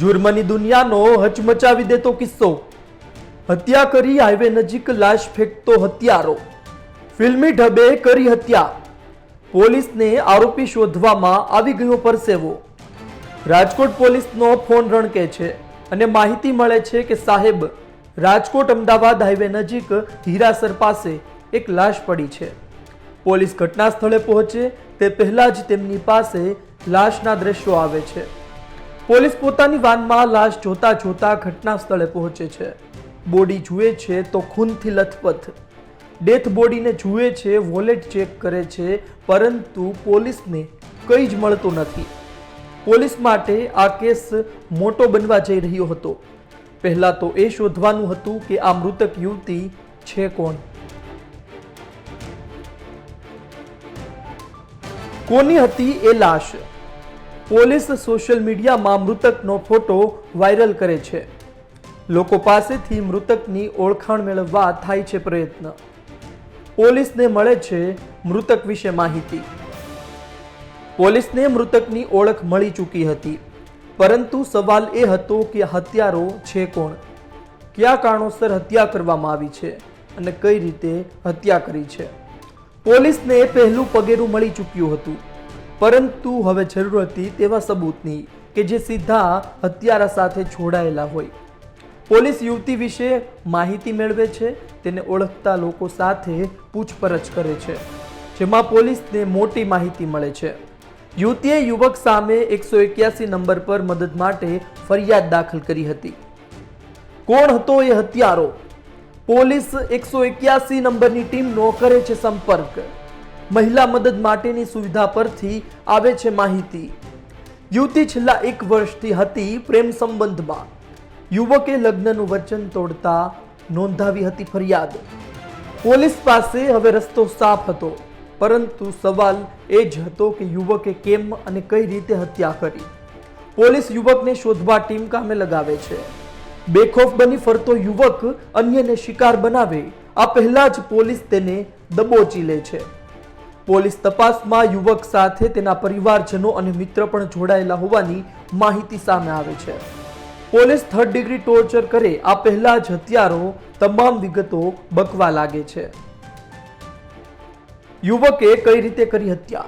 જુર્મની દુનિયાનો હચમચાવી દેતો કિસ્સો. હત્યા કરી હાઈવે નજીક લાશ ફેંકતો હત્યારો. ફિલ્મી ઢબે કરી હત્યા. પોલીસને આરોપી શોધવામાં આવી ગયો પરસેવો. રાજકોટ પોલીસનો ફોન રણકે છે અને માહિતી મળે છે કે સાહેબ, રાજકોટ અમદાવાદ હાઈવે નજીક હીરાસર પાસે એક લાશ પડી છે. પોલીસ ઘટના સ્થળે પહોંચે તે પહેલાં જ તેમની પાસે લાશના દ્રશ્યો આવે છે. પોલીસ પોતાની વાનમાં લાશ જોતા જોતા ઘટના સ્થળે પહોંચે છે. બોડી જુએ છે તો ખૂનથી લથપથ. ડેથ બોડીને જુએ છે, વોલેટ ચેક કરે છે, પરંતુ પોલીસને કંઈ જ મળતું નથી. પોલીસ માટે આ કેસ મોટો બનવા જઈ રહ્યો હતો. પહેલાં તો એ શોધવાનું હતું કે આ મૃતક યુવતી છે કોણ? કોની હતી એ લાશ? પોલીસ સોશિયલ મીડિયામાં મૃતકનો ફોટો વાયરલ કરે છે. લોકો પાસેથી મૃતકની ઓળખાણ મેળવવા થાય છે પ્રયત્ન. પોલીસને મળે છે મૃતક વિશે માહિતી. પોલીસને મૃતકની ઓળખ મળી ચૂકી હતી. પરંતુ સવાલ એ હતો કે હત્યારો છે કોણ? કયા કારણોસર હત્યા કરવામાં આવી છે અને કઈ રીતે હત્યા કરી છે? પોલીસને પહેલું પગેરું મળી ચૂક્યું હતું. પરંતુ હવે જરૂર હતી તેવા સબૂતની કે જે સીધા હત્યારા સાથે જોડાયેલા હોય. પોલીસ યુવતી વિશે માહિતી મેળવે છે, તેને ઓળખતા લોકો સાથે પૂછપરછ કરે છે, જેમાં પોલીસને મોટી માહિતી મળે છે. યુવતીએ યુવક સામે એકસો એક્યાસી નંબર પર મદદ માટે ફરિયાદ દાખલ કરી હતી. કોણ હતો એ હત્યારો? પોલીસ એકસો એક્યાસી નંબરની ટીમનો કરે છે સંપર્ક. મહિલા મદદ માટેની સુવિધા પરથી આવે છે માહિતી. યુવતી છેલ્લા એક વર્ષથી હતી પ્રેમ સંબંધમાં. યુવકે લગ્નનું વચન તોડતા નોંધાવી હતી ફરિયાદ. પોલીસ પાસે હવે રસ્તો સાફ હતો, પરંતુ સવાલ એ જ હતો કે યુવકે કેમ અને કઈ રીતે હત્યા કરી? પોલીસ યુવકને શોધવા ટીમ કામે લગાવે છે. બેખોફ બની ફરતો યુવક અન્યને શિકાર બનાવે. આ પહેલા જ પોલીસ તેને દબોચી લે છે. પોલીસ તપાસમાં યુવક સાથે તેના પરિવારજનો અને મિત્ર પણ જોડાયેલા હોવાની માહિતી સામે આવે છે. પોલીસ થર્ડ ડિગ્રી ટોર્ચર કરે આ પહેલા જ હત્યારો તમામ વિગતો બકવા લાગે છે. યુવકે કઈ રીતે કરી હત્યા?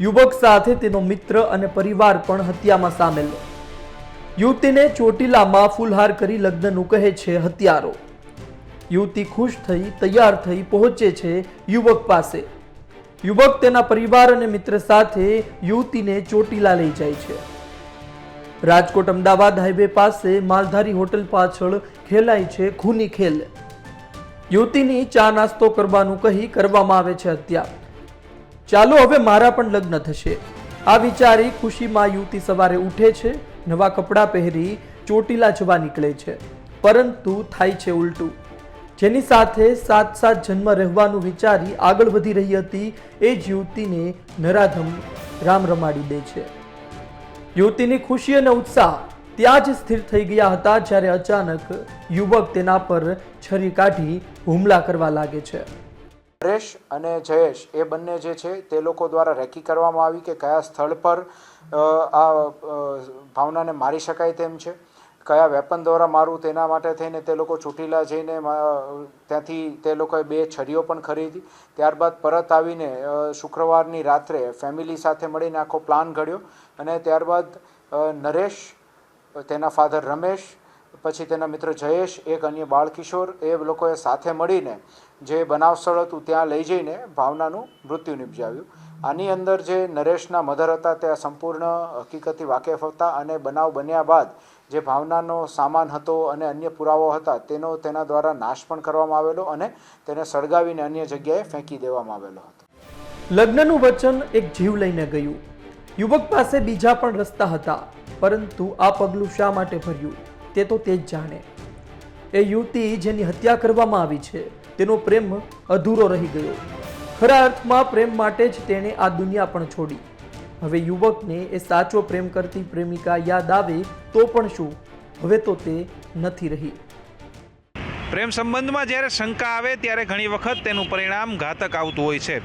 યુવક સાથે તેનો મિત્ર અને પરિવાર પણ હત્યામાં સામેલ. યુવતીને ચોટીલામાં ફૂલહાર કરી લગ્નનું કહે છે હત્યારો યુવતી ખુશ થઈ, તૈયાર થઈ પહોંચે છે યુવક પાસે. યુવક તેના પરિવાર અને મિત્ર સાથે યુવતીને ચોટીલા લઈ જાય છે. રાજકોટ અમદાવાદ હાઈવે પાસે માલધારી હોટલ પાછળ ખેલાય છે ખૂની ખેલ. યુવતીની ચા નાસ્તો કરવાનું કહી કરવામાં આવે છે હત્યા. ચાલો હવે મારા પણ લગ્ન થશે. આ વિચારી ખુશીમાં યુવતી સવારે ઉઠે છે, નવા કપડાં પહેરી ચોટીલા જવા નીકળે છે. પરંતુ થાય છે ઉલટું. જેની સાથે સાત સાત જન્મ રહેવાનું વિચારી આગળ વધી રહી હતી, એ જ યુવતીને નરાધમ રામ રમાડી દે છે. યુવતીની ખુશી અને ઉત્સાહ ત્યાં જ સ્થિર થઈ ગયા હતા જ્યારે અચાનક યુવક તેના પર છરી કાઢી હુમલા કરવા લાગે છે. નરેશ અને જયેશ, એ બંને જે છે તે લોકો દ્વારા રેકી કરવામાં આવી કે કયા સ્થળ પર આ ભાવનાને મારી શકાય તેમ છે. કયા વેપન દ્વારા મારું તેના માટે થઈને તે લોકો ચોટીલા જઈને ત્યાંથી તે લોકોએ બે છરીઓ પણ ખરીદી. ત્યારબાદ પરત આવીને શુક્રવારની રાત્રે ફેમિલી સાથે મળીને આખો પ્લાન ઘડ્યો અને ત્યારબાદ નરેશ, તેના ફાધર રમેશ, પછી તેના મિત્ર જયેશ, એક અન્ય બાળકિશોર એ લોકોએ સાથે મળીને જે બનાવ સ્થળ હતું ત્યાં લઈ જઈને ભાવનાનું મૃત્યુ નિપજાવ્યું. આની અંદર જે નરેશના મધર હતા તે સંપૂર્ણ હકીકતથી વાકેફ હતા અને બનાવ બન્યા બાદ જે ભાવનાનો સામાન હતો અને અન્ય પુરાવો હતા, તેનો તેના દ્વારા નાશ પણ કરવામાં આવેલો અને તેને સળગાવીને અન્ય જગ્યાએ ફેંકી દેવામાં આવેલો હતો. લગ્નનું વચન એક જીવ લઈને ગયું. યુવક પાસે બીજા પણ રસ્તા હતા, પરંતુ આ પગલું શા માટે ભર્યું, તે તો તે જ જાણે. એ યુવતી જેની હત્યા કરવામાં આવી છે, તેનો પ્રેમ અધૂરો રહી ગયો. ખરા અર્થમાં પ્રેમ માટે જ તેણે આ દુનિયા પણ છોડી. હવે યુવકને એ સાચો પ્રેમ કરતી પ્રેમિકા યાદ આવે તો પણ શું? હવે તો તે નથી રહી. પ્રેમ સંબંધમાં જ્યારે શંકા આવે ત્યારે ઘણી વખત તેનું પરિણામ ઘાતક આવતું હોય છે.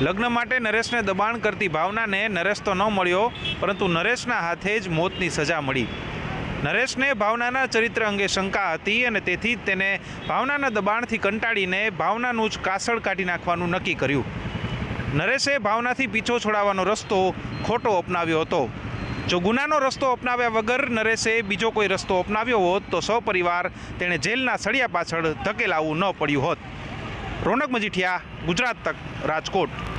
લગ્ન માટે નરેશને દબાણ કરતી ભાવનાને નરેશ તો ન મળ્યો, પરંતુ નરેશના હાથે જ મોતની સજા મળી. નરેશને ભાવનાના ચરિત્ર અંગે શંકા હતી અને તેથી તેને ભાવનાના દબાણથી કંટાળીને ભાવનાનું જ કાસળ કાઢી નાખવાનું નક્કી કર્યું. નરેશે ભાવનાથી પીછો છોડાવવાનો રસ્તો ખોટો અપનાવ્યો હતો. જો ગુનાનો રસ્તો અપનાવ્યા વગર નરેશે બીજો કોઈ રસ્તો અપનાવ્યો હોત, તો સપરિવાર તેણે જેલના સળિયા પાછળ ધકેલાવું ન પડ્યું હોત. રોનક મજીઠિયા, ગુજરાત તક રાજકોટ.